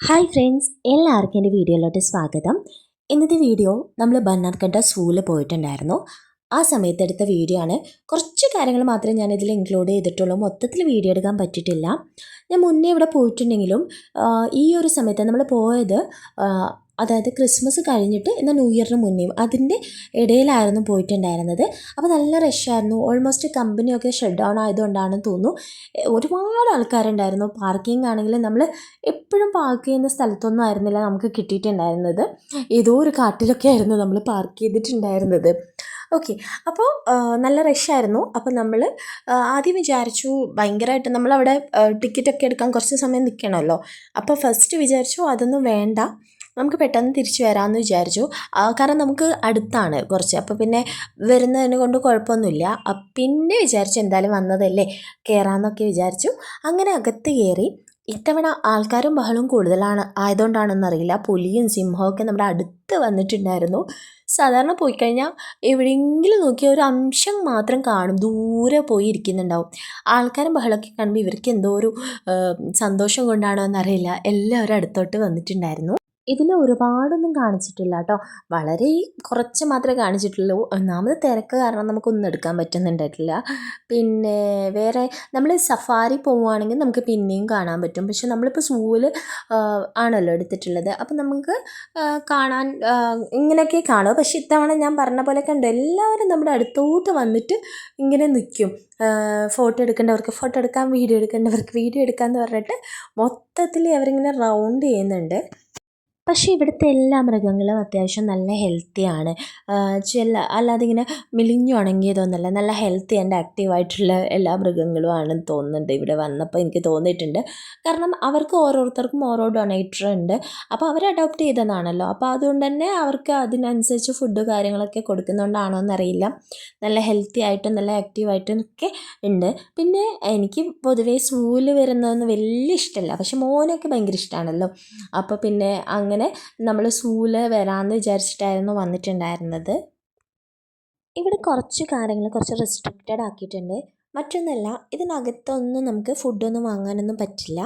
Hi friends എല്ലാവർക്കും എന്റെ വീഡിയോയിലോട്ട് സ്വാഗതം. ഇന്നത്തെ വീഡിയോ നമ്മൾ ബന്നാർക്കണ്ട സ്കൂളിൽ പോയിട്ടുണ്ടായിരുന്നു. ആ സമയത്തെടുത്ത വീഡിയോ ആണ്. കുറച്ച് കാര്യങ്ങൾ മാത്രമേ ഞാൻ ഇതിൽ ഇൻക്ലൂഡ് ചെയ്തിട്ടുള്ളൂ. മൊത്തത്തിൽ വീഡിയോ എടുക്കാൻ പറ്റിയിട്ടില്ല. ഞാൻ മുന്നേ ഇവിടെ പോയിട്ടുണ്ടെങ്കിലും ഈ ഒരു സമയത്ത് നമ്മൾ പോയത് അതായത് ക്രിസ്മസ് കഴിഞ്ഞിട്ട് എന്നാൽ ന്യൂ ഇയറിന് മുന്നേയും അതിന്റെ ഇടയിലായിരുന്നു പോയിട്ടുണ്ടായിരുന്നത്. അപ്പോൾ നല്ല റഷായിരുന്നു ഓൾമോസ്റ്റ് കമ്പനിയൊക്കെ ഷട്ട് ഡൗൺ ആയതുകൊണ്ടാണെന്ന് തോന്നുന്നു. ഒരുപാട് ആൾക്കാരുണ്ടായിരുന്നു. പാർക്കിംഗ് ആണെങ്കിൽ നമ്മൾ എപ്പോഴും പാർക്ക് ചെയ്യുന്ന സ്ഥലത്തൊന്നും ആയിരുന്നില്ല നമുക്ക് കിട്ടിയിട്ടുണ്ടായിരുന്നത്. ഏതോ ഒരു കാട്ടിലൊക്കെ ആയിരുന്നു നമ്മൾ പാർക്ക് ചെയ്തിട്ടുണ്ടായിരുന്നത്. ഓക്കെ അപ്പോൾ നല്ല റഷായിരുന്നു അപ്പോൾ നമ്മൾ ആദ്യം വിചാരിച്ചു ഭയങ്കരമായിട്ട് നമ്മളവിടെ ടിക്കറ്റൊക്കെ എടുക്കാൻ കുറച്ച് സമയം നിൽക്കണമല്ലോ. അപ്പോൾ ഫസ്റ്റ് വിചാരിച്ചു അതൊന്നും വേണ്ട. നമുക്ക് പെട്ടെന്ന് തിരിച്ചു വരാമെന്ന് വിചാരിച്ചു. കാരണം നമുക്ക് അടുത്താണ് കുറച്ച്. അപ്പോൾ പിന്നെ വരുന്നതിനെ കൊണ്ട് കുഴപ്പമൊന്നുമില്ല. പിന്നെ വിചാരിച്ചു എന്തായാലും വന്നതല്ലേ കയറാമെന്നൊക്കെ വിചാരിച്ചു. അങ്ങനെ അകത്ത് കയറി ഇത്തവണ ആൾക്കാരും ബഹളവും കൂടുതലാണ് ആയതുകൊണ്ടാണെന്നറിയില്ല പുലിയും സിംഹവും ഒക്കെ നമ്മുടെ അടുത്ത് വന്നിട്ടുണ്ടായിരുന്നു. സാധാരണ പോയി കഴിഞ്ഞാൽ എവിടെയെങ്കിലും നോക്കിയാൽ ഒരു അംശം മാത്രം കാണും. ദൂരെ പോയി ഇരിക്കുന്നുണ്ടാവും. ആൾക്കാരും ബഹളമൊക്കെ കാണുമ്പോൾ ഇവർക്ക് എന്തോ ഒരു സന്തോഷം കൊണ്ടാണോ എന്നറിയില്ല. എല്ലാവരും അടുത്തോട്ട് വന്നിട്ടുണ്ടായിരുന്നു. ഇതിൽ ഒരുപാടൊന്നും കാണിച്ചിട്ടില്ല കേട്ടോ വളരെ കുറച്ച് മാത്രമേ കാണിച്ചിട്ടുള്ളൂ. ഒന്നാമത് തിരക്ക് കാരണം നമുക്കൊന്നും എടുക്കാൻ പറ്റുന്നുണ്ടായിട്ടില്ല. പിന്നെ വേറെ നമ്മൾ സഫാരി പോവുകയാണെങ്കിൽ നമുക്ക് പിന്നെയും കാണാൻ പറ്റും. പക്ഷെ നമ്മളിപ്പോൾ സൂവിൽ ആണല്ലോ എടുത്തിട്ടുള്ളത്. അപ്പം നമുക്ക് കാണാൻ ഇങ്ങനെയൊക്കെ കാണും. പക്ഷെ ഇത്തവണ ഞാൻ പറഞ്ഞ പോലെ കണ്ടു എല്ലാവരും നമ്മുടെ അടുത്തോട്ട് വന്നിട്ട് ഇങ്ങനെ നിൽക്കും ഫോട്ടോ എടുക്കേണ്ടവർക്ക് ഫോട്ടോ എടുക്കാൻ വീഡിയോ എടുക്കേണ്ടവർക്ക് വീഡിയോ എടുക്കാമെന്ന് പറഞ്ഞിട്ട് മൊത്തത്തിൽ അവരിങ്ങനെ റൗണ്ട് ചെയ്യുന്നുണ്ട്. പക്ഷേ ഇവിടുത്തെ എല്ലാ മൃഗങ്ങളും അത്യാവശ്യം നല്ല ഹെൽത്തിയാണ് ചില അല്ലാതെ ഇങ്ങനെ മെലിഞ്ഞു ഉണങ്ങിയതൊന്നുമല്ല നല്ല ഹെൽത്തി ആൻഡ് ആക്റ്റീവായിട്ടുള്ള എല്ലാ മൃഗങ്ങളും ആണെന്ന് തോന്നുന്നുണ്ട് ഇവിടെ വന്നപ്പോൾ എനിക്ക് തോന്നിയിട്ടുണ്ട്. കാരണം അവർക്ക് ഓരോരുത്തർക്കും ഓരോ ഡൊണേറ്റർ ഉണ്ട്. അപ്പോൾ അവർ അഡോപ്റ്റ് ചെയ്തതാണല്ലോ. അപ്പോൾ അതുകൊണ്ട് തന്നെ അവർക്ക് അതിനനുസരിച്ച് ഫുഡ് കാര്യങ്ങളൊക്കെ കൊടുക്കുന്നതുകൊണ്ടാണോ എന്നറിയില്ല. നല്ല ഹെൽത്തി ആയിട്ടും നല്ല ആക്റ്റീവായിട്ടും ഒക്കെ ഉണ്ട്. പിന്നെ എനിക്ക് പൊതുവേ സൂൽ വരുന്നതൊന്നും വലിയ ഇഷ്ടമല്ല. പക്ഷെ മോനൊക്കെ ഭയങ്കര ഇഷ്ടമാണല്ലോ അപ്പോൾ പിന്നെ അങ്ങനെ നമ്മൾ സൂൽ വരാമെന്ന് വിചാരിച്ചിട്ടായിരുന്നു വന്നിട്ടുണ്ടായിരുന്നത്. ഇവിടെ കുറച്ച് കാര്യങ്ങൾ കുറച്ച് റെസ്ട്രിക്റ്റഡ് ആക്കിയിട്ടുണ്ട്. മറ്റൊന്നല്ല ഇതിനകത്തൊന്നും നമുക്ക് ഫുഡൊന്നും വാങ്ങാനൊന്നും പറ്റില്ല.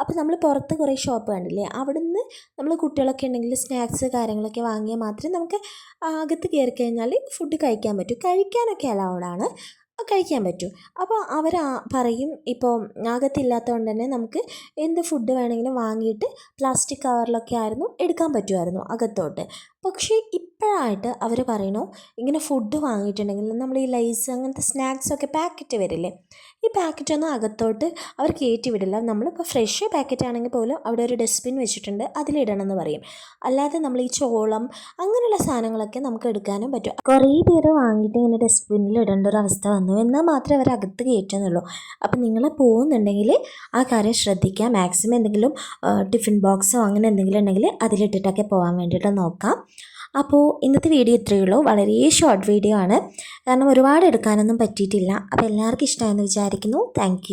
അപ്പോൾ നമ്മൾ പുറത്ത് കുറേ ഷോപ്പ് കണ്ടില്ലേ? അവിടുന്ന് നമ്മൾ കുട്ടികളൊക്കെ ഉണ്ടെങ്കിൽ സ്നാക്സ് കാര്യങ്ങളൊക്കെ വാങ്ങിയാൽ മാത്രമേ നമുക്ക് അകത്ത് കയറി കഴിഞ്ഞാൽ ഫുഡ് കഴിക്കാൻ പറ്റൂ. കഴിക്കാനൊക്കെ അലൗഡാണ് കഴിക്കാൻ പറ്റും. അപ്പോൾ അവർ പറയും ഇപ്പോൾ അകത്തില്ലാത്തതുകൊണ്ട് തന്നെ നമുക്ക് എന്ത് ഫുഡ് വേണമെങ്കിലും വാങ്ങിയിട്ട് പ്ലാസ്റ്റിക് കവറിലൊക്കെ ആയിരുന്നു എടുക്കാൻ പറ്റുമായിരുന്നു അകത്തോട്ട്. പക്ഷേ ഇപ്പോഴായിട്ട് അവർ പറയണു ഇങ്ങനെ ഫുഡ് വാങ്ങിയിട്ടുണ്ടെങ്കിൽ നമ്മൾ ഈ ലൈസ് അങ്ങനത്തെ സ്നാക്സൊക്കെ പാക്കറ്റ് വരില്ലേ? ഈ പാക്കറ്റൊന്നും അകത്തോട്ട് അവർ കയറ്റി വിടില്ല. നമ്മളിപ്പോൾ ഫ്രഷ് പാക്കറ്റ് ആണെങ്കിൽ പോലും അവിടെ ഒരു ഡസ്റ്റ്ബിൻ വെച്ചിട്ടുണ്ട് അതിലിടണം എന്ന് പറയും. അല്ലാതെ നമ്മൾ ഈ ചോളം അങ്ങനെയുള്ള സാധനങ്ങളൊക്കെ നമുക്ക് എടുക്കാനും പറ്റും. കുറേ പേര് വാങ്ങിയിട്ട് ഇങ്ങനെ ഡസ്റ്റ്ബിന്നിൽ ഇടേണ്ട ഒരു അവസ്ഥ വന്നു. എന്നാൽ മാത്രമേ അവർ അകത്ത് കയറ്റുന്നുള്ളൂ. അപ്പം നിങ്ങൾ പോകുന്നുണ്ടെങ്കിൽ ആ കാര്യം ശ്രദ്ധിക്കുക. മാക്സിമം എന്തെങ്കിലും ടിഫിൻ ബോക്സോ അങ്ങനെ എന്തെങ്കിലും ഉണ്ടെങ്കിൽ അതിലിട്ടിട്ടൊക്കെ പോകാൻ വേണ്ടിയിട്ട് നോക്കാം. അപ്പോൾ ഇന്നത്തെ വീഡിയോ ഇത്രയേ ഉള്ളൂ. വളരെ ഷോർട്ട് വീഡിയോ ആണ്. കാരണം ഒരുപാട് എടുക്കാനൊന്നും പറ്റിയിട്ടില്ല. അപ്പോൾ എല്ലാവർക്കും ഇഷ്ടമായെന്ന് വിചാരിക്കുന്നു. താങ്ക്